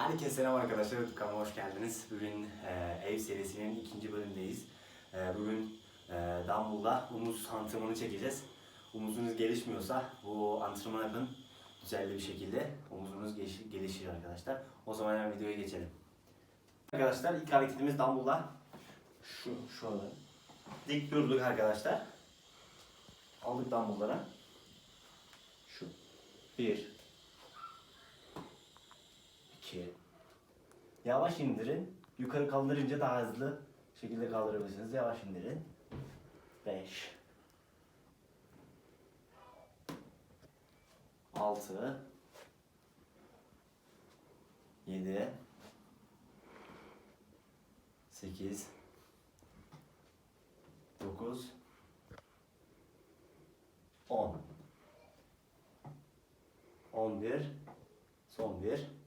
Herkese selam arkadaşlar. YouTube kanalıma hoş geldiniz. Bugün e, ev serisinin ikinci bölümündeyiz. E, bugün e, Dumbbell'da omuz antrenmanı çekeceğiz. Omuzunuz gelişmiyorsa bu antrenman yapın. Düzenli bir şekilde omuzunuz gelişir, gelişir arkadaşlar. O zaman hemen videoya geçelim. Arkadaşlar ilk hareketimiz Dumbbell'da. Şu, şöyle. Dik durduk arkadaşlar. Aldık Dumbbell'lara. Şu. Bir. 2 Yavaş indirin. Yukarı kaldırınca daha hızlı şekilde kaldırabilirsiniz. Yavaş indirin. 5 6 7 8 9 10 11 son bir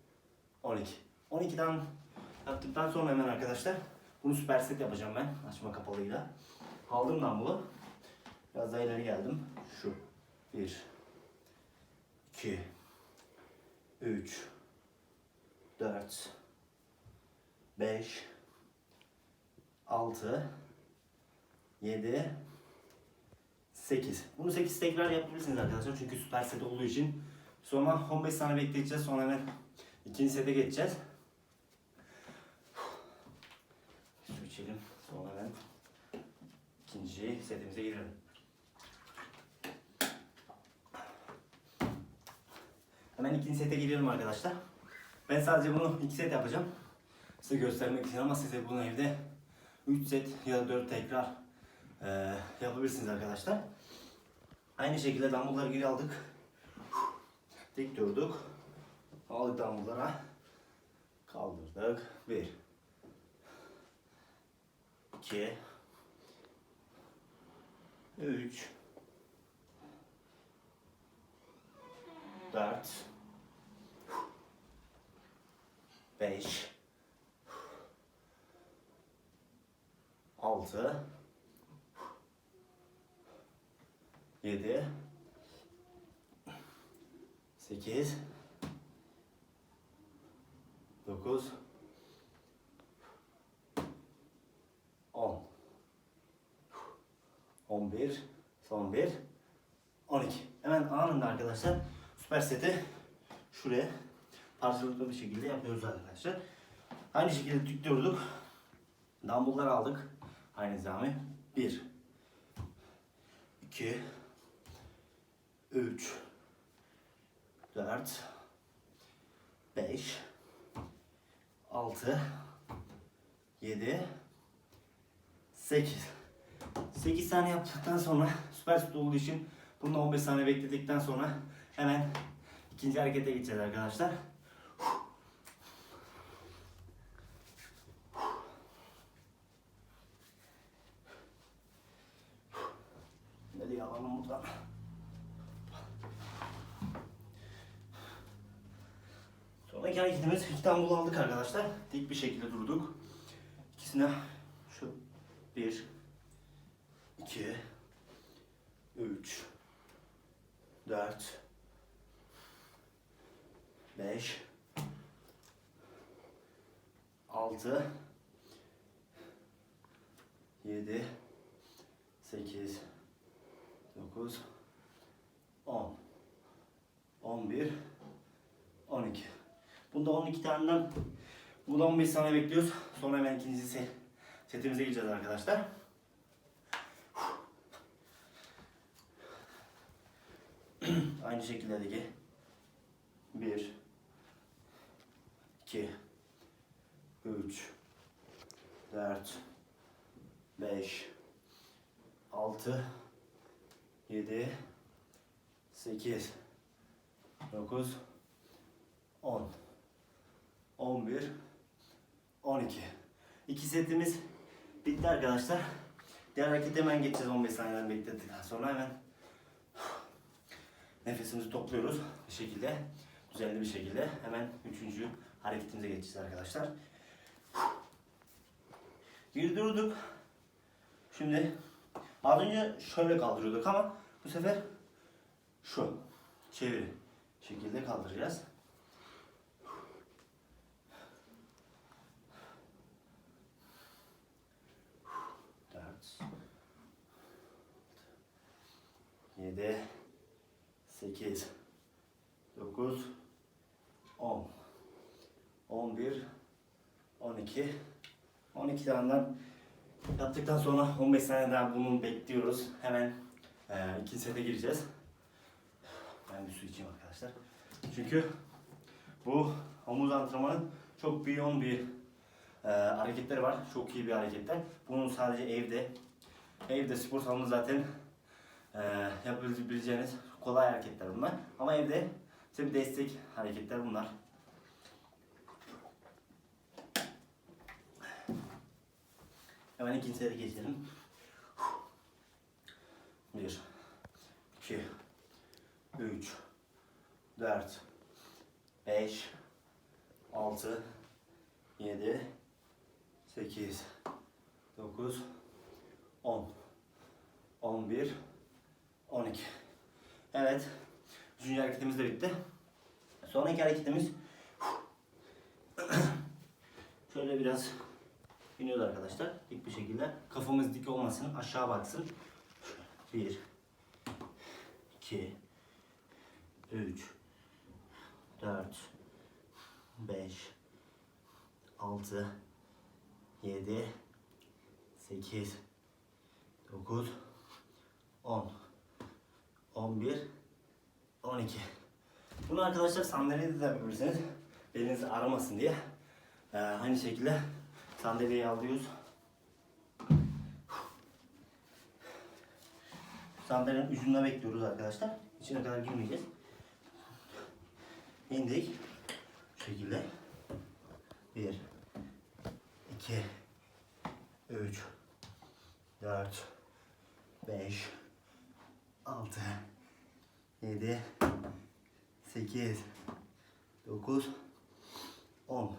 12. 12'den yaptıktan sonra hemen arkadaşlar bunu süper set yapacağım ben açma kapalıyla. Aldım dumbbell'ı. Biraz daha ileri geldim. Şu. 1 2 3 4 5 6 7 8. Bunu 8 tekrar yapabilirsiniz arkadaşlar çünkü süper set olduğu için. Sonra 15 saniye bekleyeceğiz. Sonra hemen İkinci sete geçeceğiz. Su içelim. Sonra ben ikinci setimize girelim. Hemen ikinci sete girelim arkadaşlar. Ben sadece bunu iki set yapacağım. Size göstermek için ama size bunu evde 3 set ya da 4 tekrar e, yapabilirsiniz arkadaşlar. Aynı şekilde dumbbellları geri aldık. Dik durduk. Aldık dumbbelllara. Kaldırdık. Bir. iki, Üç. Dört. Beş. Altı. Yedi. Sekiz. 9 10 11 son 1 12 hemen anında arkadaşlar süper seti şuraya parçalıklı bir şekilde yapıyoruz arkadaşlar. Aynı şekilde durduk dumbbell'lar aldık. Aynı nizami 1 2 3 4 5 6 7 8 8 saniye yaptıktan sonra süper süt olduğu için bunu 15 saniye bekledikten sonra hemen ikinci harekete geçeceğiz arkadaşlar. Dumbbell aldık arkadaşlar. Dik bir şekilde durduk. İkisine şu bir, iki, üç, dört, beş, altı, yedi, sekiz, dokuz, on, on bir. Bunda 12 taneden Bunda 15 saniye bekliyoruz. Sonra hemen ikinci set, setimize gireceğiz arkadaşlar. Aynı şekilde de 1 2 3 4 5 6 7 8 9 10 11 12 İki setimiz bitti arkadaşlar. Diğer harekete hemen geçeceğiz 15 saniyeden bekledikten sonra hemen nefesimizi topluyoruz bir şekilde düzenli bir şekilde hemen üçüncü hareketimize geçeceğiz arkadaşlar. Geri durduk. Şimdi az önce şöyle kaldırıyorduk ama bu sefer şu çeviri şekilde kaldıracağız. 8, 9, 10, 11, 12, 12 taneden yaptıktan sonra 15 saniye daha bunu bekliyoruz. Hemen e, ikinci sete gireceğiz. Ben bir su içeyim arkadaşlar. Çünkü bu omuz antrenmanı çok bir yoğun bir e, hareketleri var. Çok iyi bir hareketler. Bunu sadece evde, evde spor salonu zaten e, yapabileceğiniz kolay hareketler bunlar. Ama evde bir destek hareketler bunlar. Hemen ikinci sete geçelim. Bir, iki, üç, dört, beş, altı, yedi, sekiz, dokuz, on, on bir, on iki. Evet. Üçüncü hareketimiz de bitti. Hareketimiz şöyle biraz iniyoruz arkadaşlar. Dik bir şekilde. Kafamız dik olmasın. Aşağı baksın. Bir, iki, üç, dört, beş, altı, yedi, sekiz, dokuz, on. 11, 12. Bunu arkadaşlar sandalyede de yapabilirsiniz. Beliniz ağrımasın diye. Ee, aynı şekilde sandalyeyi alıyoruz. Sandalyenin ucunda bekliyoruz arkadaşlar. İçine kadar girmeyeceğiz. İndik. Bu şekilde. 1, 2, 3, 4, 5, 6 7 8 9 10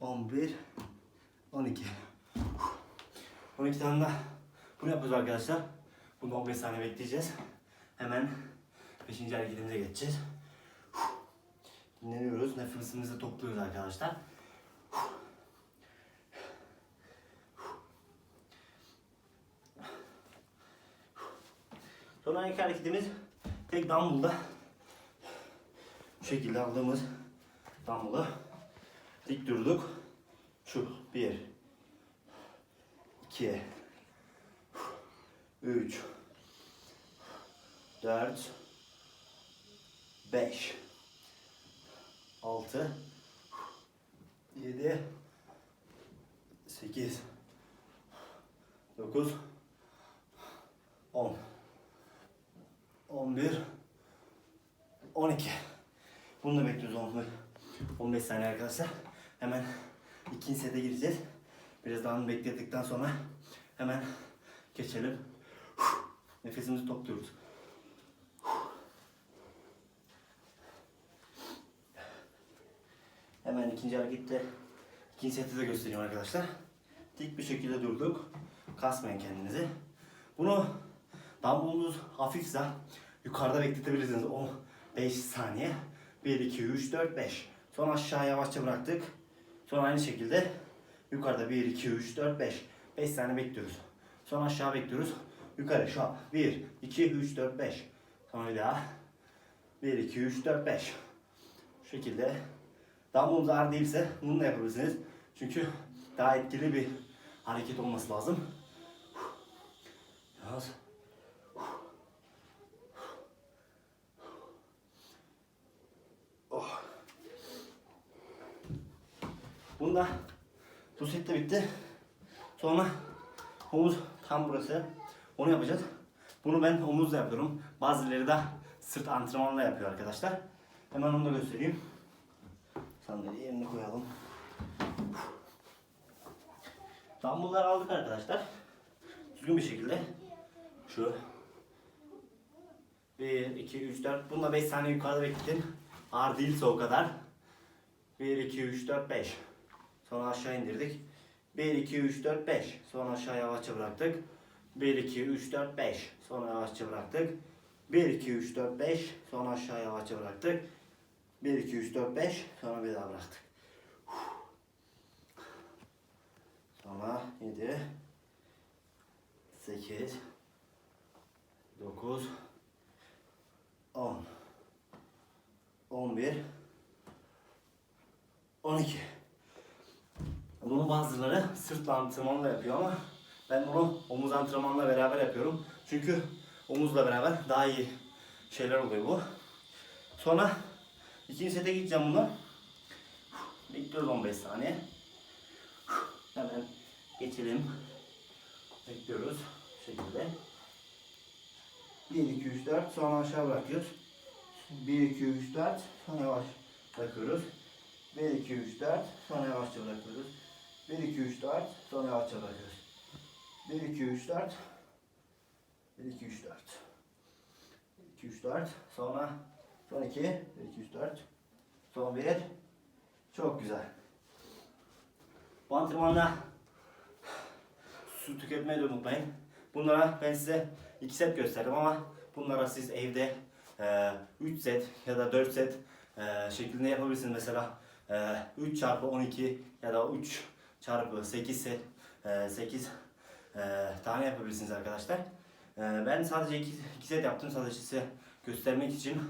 11 12 12 tane daha bunu yapıyoruz arkadaşlar. Bunu 15 saniye bekleyeceğiz. Hemen 5. hareketimize geçeceğiz. Dinleniyoruz. Nefesimizi topluyoruz arkadaşlar. Sonraki hareketimiz tek dumbbell'da şekilde aldığımız dumbbell'ı dik durduk. Şu 1 2 3 4 5 6 7 8 9 10 11 12 Bunu da bekliyoruz 15, 15 saniye arkadaşlar. Hemen ikinci sete gireceğiz. Biraz daha bekledikten sonra hemen geçelim. Nefesimizi topluyoruz. Hemen ikinci harekette ikinci seti de göstereyim arkadaşlar. Dik bir şekilde durduk. Kasmayın kendinizi. Bunu dumbbell'unuz hafifse yukarıda bekletebilirsiniz 15 saniye. 1, 2, 3, 4, 5. Sonra aşağı yavaşça bıraktık. Sonra aynı şekilde yukarıda 1, 2, 3, 4, 5. 5 saniye bekliyoruz. Sonra aşağı bekliyoruz. Yukarı şu an 1, 2, 3, 4, 5. Sonra bir daha 1, 2, 3, 4, 5. Şu şekilde Dumbbell'ınız ağır değilse bunu da yapabilirsiniz. Çünkü daha etkili bir hareket olması lazım. Biraz. Bunda bu set de bitti. Sonra omuz tam burası. Onu yapacağız. Bunu ben omuzla yapıyorum. Bazıları da sırt antrenmanla yapıyor arkadaşlar. Hemen onu da göstereyim. Sandalyeyi yerine koyalım. Dumbbell'ları aldık arkadaşlar. Düzgün bir şekilde. Şu. 1, 2, 3, 4. Bununla 5 saniye yukarıda bekletin. Ağır değilse o kadar. 1, 2, 3, 4, 5. Sonra aşağı indirdik. 1, 2, 3, 4, 5. Sonra aşağı yavaşça bıraktık. 1, 2, 3, 4, 5. Sonra yavaşça bıraktık. 1, 2, 3, 4, 5. Sonra aşağı yavaşça bıraktık. 1, 2, 3, 4, 5. Sonra bir daha bıraktık. Sonra 7, 8, 9, 10 11 12 Bunu sırt antrenmanla yapıyor ama ben bunu omuz antrenmanla beraber yapıyorum. Çünkü omuzla beraber daha iyi şeyler oluyor bu. Sonra ikinci sete gideceğim bunu. Bekliyoruz 15 saniye. Hemen geçelim. Bekliyoruz bu şekilde. 1, 2, 3, 4 sonra aşağı bırakıyoruz. 1, 2, 3, 4 sonra yavaş bırakıyoruz. 1, 2, 3, 4 sonra yavaşça bırakıyoruz. 1, 2, 3, 4 sonra yavaşça bırakıyoruz. 1, 2, 3, 4 1, 2, 3, 4 1, 2, 3, 4 sonra son 2 1, 2, 3, 4 son 1 çok güzel. Bu antrenmanda su tüketmeyi de unutmayın. Bunlara ben size 2 set gösterdim ama bunlara siz evde 3 set ya da 4 set e, şeklinde yapabilirsiniz. Mesela e, 3 çarpı 12 ya da 3 çarpı 8 set 8 tane yapabilirsiniz arkadaşlar. E, ben sadece 2 set yaptım sadece size göstermek için.